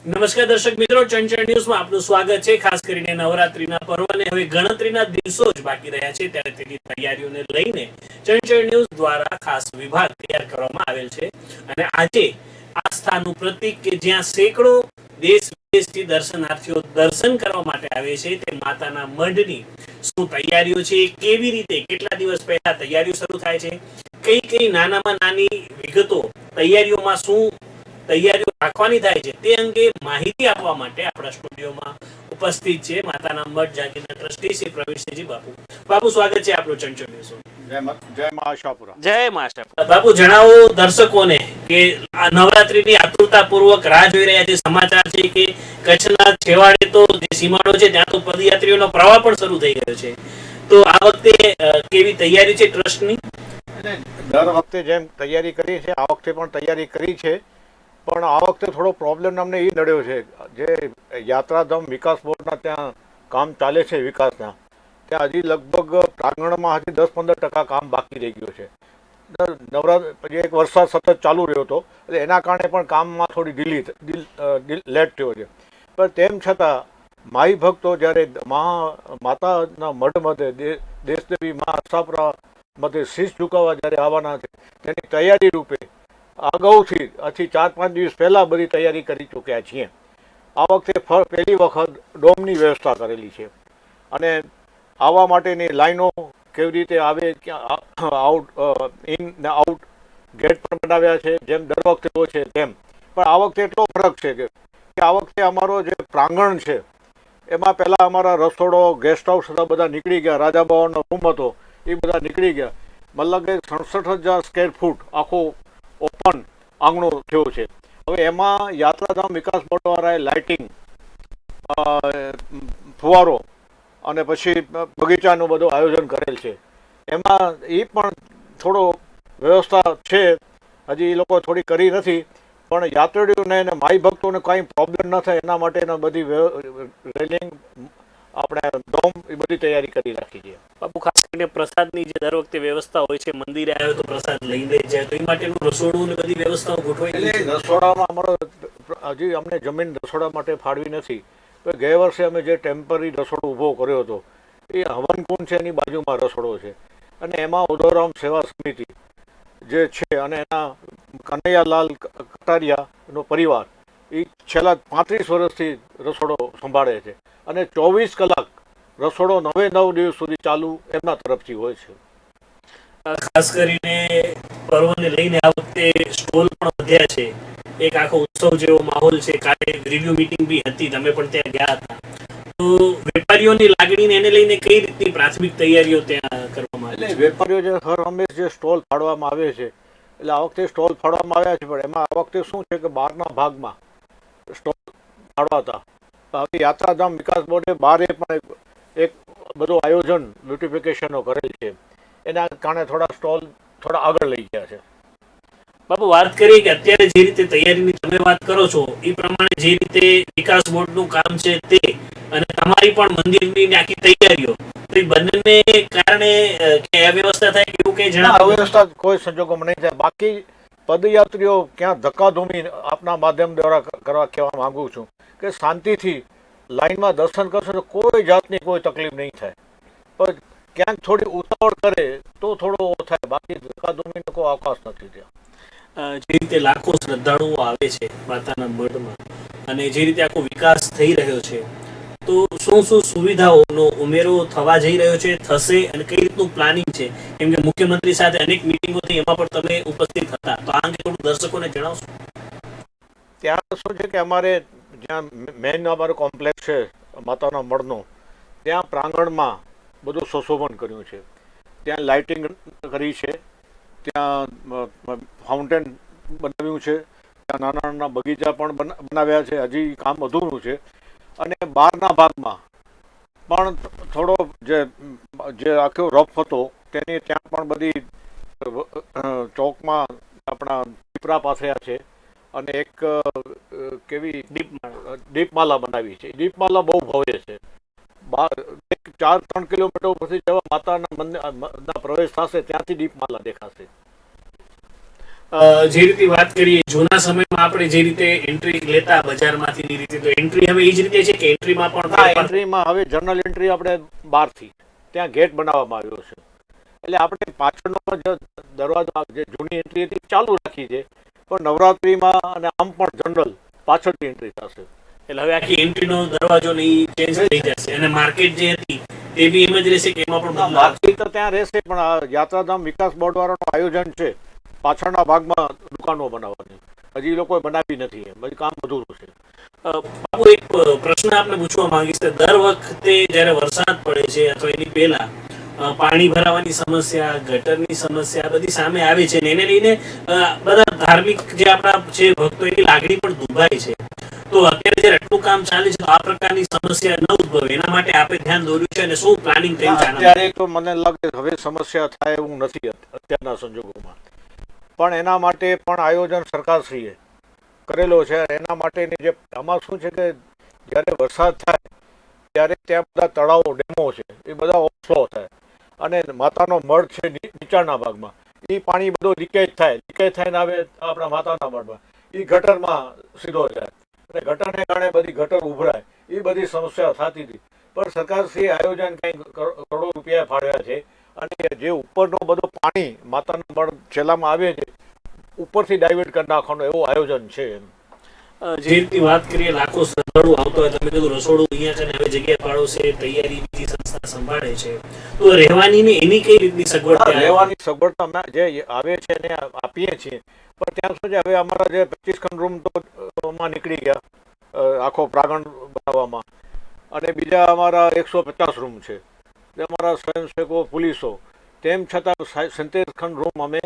નમસ્કાર દર્શક મિત્રો, ચંચળ ન્યૂઝમાં આપનું સ્વાગત છે. ખાસ કરીને નવરાત્રીના પર્વને હવે ગણતરીના દિવસો જ બાકી રહ્યા છે, ત્યારે તેની તૈયારીઓને લઈને ચંચળ ન્યૂઝ દ્વારા ખાસ વિભાગ તૈયાર કરવામાં આવેલ છે. અને આજે આસ્થાનું પ્રતીક કે જ્યાં સેંકડો દેશ વિદેશથી દર્શનાર્થીઓ દર્શન કરવા માટે આવે છે, તે માતાના મઢની શું તૈયારીઓ છે, કેવી રીતે, કેટલા દિવસ પહેલા તૈયારીઓ શરૂ થાય છે કઈ કઈ નાનામાં નાની વિગતો, તૈયારીઓમાં શું તૈયારીઓ રાખવાની થાય છે તે અંગે માહિતી આપવા માટે આપણા સ્ટુડિયોમાં ઉપસ્થિત છે માતાના મઠ જાગીરના ટ્રસ્ટી શ્રી પ્રવીણસિંહજી બાપુ. બાપુ સ્વાગત છે આપણું ચંચળ ન્યૂઝમાં. જય મા- જય મા આશાપુરા જય માસ્ટર બાપુ જણાવો દર્શકોને કે આ નવરાત્રીની આતુરતાપૂર્વક રાહ જોઈ રહ્યા છે સમાચાર છે કે કચ્છના છેવાડે તો જે સીમાડો છે ત્યાં તો પદયાત્રીઓનો પ્રવાહ પણ શરૂ થઈ ગયો છે. તો આ વખતે કેવી તૈયારી છે ટ્રસ્ટની? દર વખતે જેમ તૈયારી કરી છે આ વખતે પણ તૈયારી કરી છે. પણ આ વખતે થોડો પ્રોબ્લેમ અમને એ નડ્યો છે. જે યાત્રાધામ વિકાસ બોર્ડના ત્યાં કામ ચાલે છે વિકાસના, ત્યાં હજી લગભગ પ્રાંગણમાં હજી દસ પંદર ટકા કામ બાકી રહી ગયું છે. નવરાત્ર પછી એક વરસાદ સતત ચાલુ રહ્યો હતો, એટલે એના કારણે પણ કામમાં થોડી ઢીલી લેટ થયો છે. પણ તેમ છતાં, માઈ ભક્તો જ્યારે મહા, માતાના મઢ મધે દેશદેવી મા આશાપુરા મધે શીશ ઝુકાવવા જ્યારે આવવાના છે, તેની તૈયારી રૂપે અગાઉથી આથી ચાર પાંચ દિવસ પહેલાં બધી તૈયારી કરી ચૂક્યા છીએ. આ વખતે પહેલી વખત ડોમની વ્યવસ્થા કરેલી છે. અને આવવા માટેની લાઈનો કેવી રીતે આવે, ક્યાં આઉટ ઇન ને આઉટ ગેટ પણ બનાવ્યા છે, જેમ દર વખતે હોય છે તેમ. પણ આ વખતે એટલો ફરક છે કે આ વખતે અમારો જે પ્રાંગણ છે, એમાં પહેલાં અમારા રસોડો ગેસ્ટ હાઉસ હતા, બધા નીકળી ગયા. રાજા ભવનનો રૂમ હતો, એ બધા નીકળી ગયા. મતલબ કે સડસઠ હજાર સ્કેર ફૂટ આખો ઓપન આંગણો થયો છે. હવે એમાં યાત્રાધામ વિકાસ બોર્ડવાળાએ લાઇટિંગ ફુવારો અને પછી બગીચાનું બધું આયોજન કરેલ છે. એમાં એ પણ થોડો વ્યવસ્થા છે. હજી એ લોકો થોડી કરી નથી, પણ યાત્રીઓને અને માઈ ભક્તોને કાંઈ પ્રોબ્લેમ ન થાય એના માટેના બધી રેલિંગ આપણે ડોમ એ બધી તૈયારી કરી રાખી છે. બાપુ ખાસ કરીને પ્રસાદની જે દર વખતે વ્યવસ્થા હોય છે મંદિરે આવ્યો તો પ્રસાદ લઈને જાય તો એ માટેનું રસોડું ને બધી વ્યવસ્થાઓ ગોઠવાઈ છે? એટલે રસોડામાં અમારો હજી અમને જમીન રસોડા માટે ફાળવી નથી. તો ગયા વર્ષે અમે જે ટેમ્પરરી રસોડો ઊભો કર્યો હતો એ હવનકુંડ છે એની બાજુમાં રસોડો છે. અને એમાં ઉદોરામ સેવા સમિતિ જે છે અને એના કનૈયાલાલ કટારિયાનો પરિવાર એ છેલ્લા પાંત્રીસ વર્ષથી રસોડો સંભાળે છે. અને ચોવીસ કલાક રસોડો નવે નવ દિવસ સુધી ચાલુ એમના તરફથી હોય છે. ખાસ કરીને પર્વને લઈને આ વખતે સ્ટોલ પણ વધ્યા છે. એક આખો ઉત્સવ જેવો માહોલ છે. કાલે રિવ્યુ મીટિંગ બી હતી. તમે પણ ત્યાં ગયા હતા. તો વેપારીઓની લાગણીને એને લઈને કઈ રીતની પ્રાથમિક તૈયારીઓ ત્યાં કરવામાં આવે છે? વેપારીઓ જે હર હંમેશ જે સ્ટોલ ફાડવામાં આવે છે. એટલે આ વખતે સ્ટોલ ફાડવામાં આવ્યા છે. પણ એમાં આ વખતે શું છે કે બહારના ભાગમાં સ્ટોલ ફાડવાતા હતા. હવે યાત્રાધામ વિકાસ બોર્ડે બારે પણ એક- બધું આયોજન બ્યુટિફિકેશનો કરેલ છે. એના કારણે થોડા સ્ટોલ થોડા આગળ લઈ ગયા છે. બાપુ વાત કરીએ કે અત્યારે જે રીતે તૈયારીની તમે વાત કરો છો એ પ્રમાણે જે રીતે વિકાસ બોર્ડનું કામ છે તે અને તમારી પણ મંદિરની આખી તૈયારીઓ બંનેને કારણે કે અવ્યવસ્થા થાય કે એવું કઈ જણાવ? અવ્યવસ્થા કોઈ સંજોગોમાં નહીં થાય. બાકી પદયાત્રીઓ ક્યાં ધક્કાધૂમી આપના માધ્યમ દ્વારા કરવા કહેવા માગું છું કે શાંતિથી લાઈનમાં દર્શન કરશો તો કોઈ જાતની કોઈ તકલીફ નહીં થાય. પણ ક્યાંક થોડી ઉતાવળ કરે તો થોડો ઓછો થાય. બાકી ધક્કાધૂમીનો કોઈ અવકાશ નથી ત્યાં. જે રીતે લાખો શ્રદ્ધાળુઓ આવે છે માતાના મઢમાં અને જે રીતે આખો વિકાસ થઈ રહ્યો છે તો શું શું સુવિધાઓનો ઉમેરો થવા જઈ રહ્યો છે, થશે અને કઈ રીતનું પ્લાનિંગ છે? કેમ કે મુખ્યમંત્રી સાથે અનેક મિટિંગો થઈ એમાં પણ તમે ઉપસ્થિત હતા. તો આ અંગે થોડું દર્શકોને જણાવશો. ત્યાં શું છે કે અમારે જ્યાં મેઇન અમારો કોમ્પ્લેક્સ છે, માતાના મળનો ત્યાં પ્રાંગણમાં બધું સુશોભન કર્યું છે. ત્યાં લાઇટિંગ કરી છે. ત્યાં ફાઉન્ટેન બનાવ્યું છે. ત્યાં નાના નાના બગીચા પણ બનાવ્યા છે. હજી કામ અધૂરું છે. અને બહારના ભાગમાં. પણ થોડો જે જે આખો રફ હતો તેની ત્યાં પણ બધી ચોકમાં આપણા પીપરા પાથર્યા છે અને એક કેવી દીપમાળા. દીપમાલા બનાવી છે. દીપમાલા બહુ ભવ્ય છે. એક ચાર ત્રણ કિલોમીટર પછી જેવા માતાના મંદિર પ્રવેશ થશે ત્યાંથી દીપમાલા દેખાશે. જે રીતે વાત કરીએ જૂના સમયમાં આપણે જે રીતે એન્ટ્રી લેતા બજારમાંથી રીતે તો એન્ટ્રી હવે એ જ રીતે છે કે એન્ટ્રીમાં પણ એન્ટ્રીમાં હવે જનરલ એન્ટ્રી આપણે બહારથી ત્યાં ગેટ બનાવવામાં આવ્યો છે. એટલે આપણે પાછળનો જે દરવાજો જે જૂની એન્ટ્રી હતી ચાલુ રાખી છે. પણ નવરાત્રિમાં અને આમ પણ જનરલ પાછળથી એન્ટ્રી થશે. એટલે હવે આખી એન્ટ્રીનો દરવાજો નહીં ચેન્જ થઈ જશે. અને માર્કેટ જે હતી એ બી એમ જ રહેશે કે એમાં પણ માર્કેટ તો ત્યાં રહેશે પણ આ યાત્રાધામ વિકાસ બોર્ડ વાળાનું આયોજન છે. પાછળના ભાગમાં દુકાનો બનાવવાની. હજી લોકોએ બનાવી નથી એમ. હજી કામ અધૂરું છે. એક પ્રશ્ન આપને પૂછવા માંગીશ દર વખતે જ્યારે વરસાદ પડે છે અથવા એની પહેલા પાણી ભરાવાની સમસ્યા ગટરની સમસ્યા બધી સામે આવે છે એને લઈને બધા ધાર્મિક જે આપણા છે ભક્તો એની લાગણી પણ દુભાય છે. તો અત્યારે જ્યારે આટલું કામ ચાલે છે તો આ પ્રકારની સમસ્યા ન ઉદભવે. એના માટે આપણે ધ્યાન દોર્યું છે અને શું પ્લાનિંગ થયું છે? અત્યારે તો મને લાગે હવે સમસ્યા થાય એવું નથી અત્યારના સંજોગોમાં. પણ એના માટે પણ આયોજન સરકારશ્રીએ કરેલો છે એના માટેની જે આમાં શું છે કે જ્યારે વરસાદ થાય, ત્યારે ત્યાં બધા તળાવો ડેમો છે, એ બધા ઓવરફ્લો થાય. અને માતાનો મઢ છે ની- નીચાણના ભાગમાં. એ પાણી બધું લીકેજ થાય. લીકેજ થઈને આવે આપણા માતાના મઢમાં. એ ગટરમાં સીધો જાય. અને ગટરને કારણે બધી ગટર ઉભરાય. એ બધી સમસ્યા થતી હતી. પણ સરકારશ્રીએ આયોજન કંઈ કરોડો રૂપિયા ફાળવ્યા છે. અને જે ઉપરનો બધો પાણી માતાના મઢ છેલ્લામાં આવે છે ઉપરથી ડાયવર્ટ કરી નાખવાનું એવું આયોજન છે જે રીતની વાત કરીએ લાખો શ્રદ્ધાળુ આવતો હોય તમે કીધું રસોડું અહીંયા છે ને હવે જગ્યા ફાળવશે તૈયારી બીજી સંસ્થા સંભાળે છે. તો રહેવાની ને એની કઈ રીતની સગવડ રહેવાની સગવડતા અમે જે આવે છે એને આપીએ છીએ પણ ત્યાં સુધી હવે અમારા જે પચીસ ખંડ રૂમ તો માં નીકળી ગયા આખો પ્રાંગણ બનાવવામાં. અને બીજા અમારા એકસો પચાસ રૂમ છે. અમારા સ્વયંસેવકો, પોલીસો, તેમ છતાં સિત્તેર ખંડ રૂમ અમે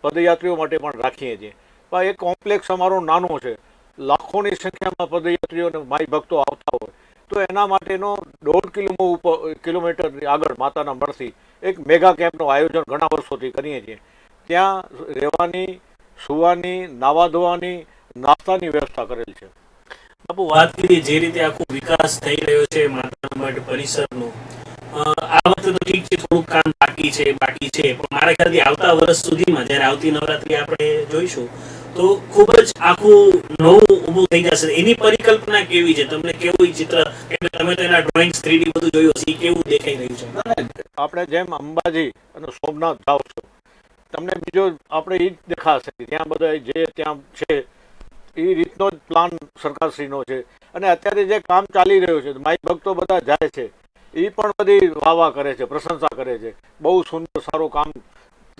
પદયાત્રીઓ માટે પણ રાખીએ છીએ. પણ એક કોમ્પ્લેક્સ અમારો નાનો છે. લાખોની સંખ્યામાં પદયાત્રીઓને માય ભક્તો આવતા હોય. તો એના માટેનો દોઢ કિલોમો ઉપર કિલોમીટર આગળ માતાના મળથી એક મેગા કેમ્પનું આયોજન ઘણા વર્ષોથી કરીએ છીએ. ત્યાં રહેવાની, સુવાની, નાવા ધોવાની, નાસ્તાની વ્યવસ્થા કરેલ છે. બાપુ, વાત કરીએ જે રીતે આખો વિકાસ થઈ રહ્યો છે, માતાના મઢ પરિસરનો. આ વખતે તો ઠીક છે, થોડુંક કામ બાકી છે બાકી છે. પણ મારા ખ્યાલથી આવતા વર્ષ સુધીમાં જ્યારે આવતી નવરાત્રી આપણે જોઈશું, તો ખૂબ જ આખું નવું ઊભું થઈ જશે. એની પરિકલ્પના કેવી છે? તમને કેવું ચિત્ર કે તમે તો એના ડ્રોઈંગ થ્રીડી બધું જોયું હશે કેવું દેખાઈ રહ્યું છે? આપણે જેમ અંબાજી અને સોમનાથ જાવ છો, તમને બીજો આપણે એ જ દેખાશે. ત્યાં બધા જે ત્યાં છે એ રીતનો જ પ્લાન સરકારશ્રીનો છે. અને અત્યારે જે કામ ચાલી રહ્યું છે, માઈ ભક્તો બધા જાય છે. એ પણ બધી વાવા કરે છે, પ્રશંસા કરે છે. બહુ સુંદર, સારું કામ.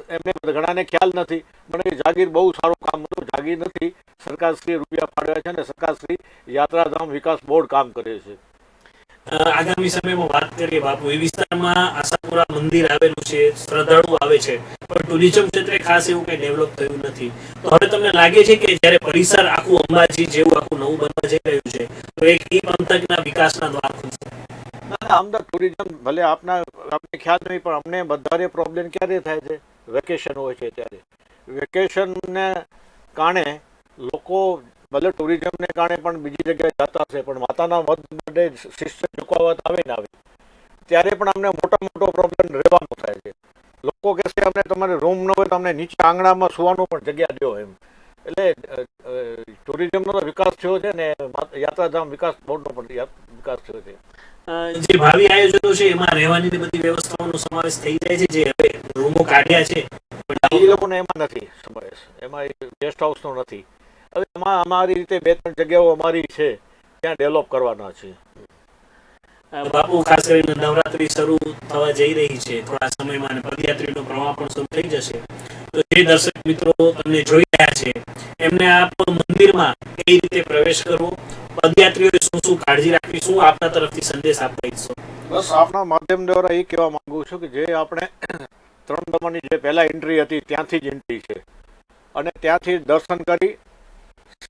એમને ઘણાને ખ્યાલ નથી, પણ એ જાગીર બહુ સારું કામ હતું. જાગીર નથી, સરકારશ્રીએ રૂપિયા ફાળવ્યા છે અને સરકારશ્રી યાત્રાધામ વિકાસ બોર્ડ કામ કરે છે. આગામી સમયમાં વાત કરીએ બાપુ. એ વિસ્તારમાં આશાપુરા મંદિર આવેલું છે શ્રદ્ધાળુ આવે છે, પણ ટુરિઝમ ક્ષેત્રે ખાસ એવું કઈ ડેવલપ થયું નથી. તો હવે તમને લાગે છે કે જ્યારે પરિસર આખું અંબાજી જેવું, આખું નવું બનવા જઈ રહ્યું છે તો એક ઈ પંથકના વિકાસના દ્વાર ખુલશે ના ના, આમ તો ટુરિઝમ ભલે આપના, આપને ખ્યાલ નહીં, પણ અમને વધારે પ્રોબ્લેમ ક્યારે થાય છે? વેકેશન હોય છે ત્યારે. વેકેશનને કારણે લોકો ભલે ટુરિઝમને કારણે પણ બીજી જગ્યાએ જતા હશે, પણ માતાના મધ માટે શિસ્ત ચૂકવવા આવે ને આવે. ત્યારે પણ અમને મોટા મોટો પ્રોબ્લેમ રહેવાનો થાય છે. લોકો કહેશે, અમને તમારે રૂમ ન હોય તો અમને નીચે આંગણામાં સુવાનું પણ જગ્યા દો એમ. એટલે ટુરિઝમનો વિકાસ થયો છે ને યાત્રાધામ વિકાસ બોર્ડનો પણ વિકાસ થયો છે. જે ભાવિ આયોજનો છે એમાં રહેવાની બધી વ્યવસ્થાઓનો સમાવેશ થઈ જાય છે જે હવે રૂમો કાઢ્યા છે. એ લોકોને એમાં નથી સમાવેશ એમાં ગેસ્ટ હાઉસનો નથી. હવે એમાં અમારી રીતે બે ત્રણ જગ્યાઓ અમારી છે ત્યાં ડેવલપ કરવાના છે. બાપુ, ખાસ કરીને નવરાત્રી શરૂ થવા જઈ રહી છે. થોડા સમયમાં અને પદયાત્રીનો પ્રવાહ પણ શરૂ થઈ જશે. તો જે દર્શક મિત્રો તમને જોઈ રહ્યા છે, એમને આપ મંદિરમાં કઈ રીતે પ્રવેશ કરવો? પદયાત્રીઓએ શું શું કાળજી રાખવી? શું આપના તરફથી સંદેશ આપવા ઈચ્છો? બસ, આપના માધ્યમ દ્વારા એ કહેવા માંગુ છું કે જે આપણે ત્રણ નંબરની જે પહેલા એન્ટ્રી હતી, ત્યાંથી જ એન્ટ્રી છે. અને ત્યાંથી દર્શન કરી,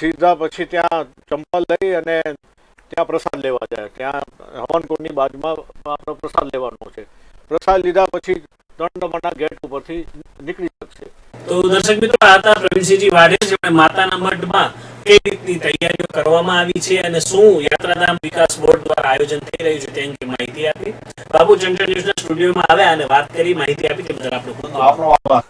સીધા પછી ત્યાં ચંપલ લઈ અને ત્યાં પ્રસાદ લેવા જાય. ત્યાં હવનકુંડની બાજુમાં આપણો પ્રસાદ લેવાનો છે. પ્રસાદ લીધા પછી ત્રણ ગેટ ઉપરથી નીકળી શકશે. તો દર્શક મિત્રો આ હતા પ્રવીણસિંહજી વાઢેર જેમણે માતાના મઢમાં કઈ રીતની તૈયારીઓ કરવામાં આવી છે અને શું યાત્રાધામ વિકાસ બોર્ડ દ્વારા આયોજન થઈ રહ્યું છે તે અંગે માહિતી આપી. બાબુ ચંદ્ર ન્યૂઝના સ્ટુડિયોમાં આવ્યા અને વાત કરી માહિતી આપી તે બદલ ખૂબ આપણો આભાર.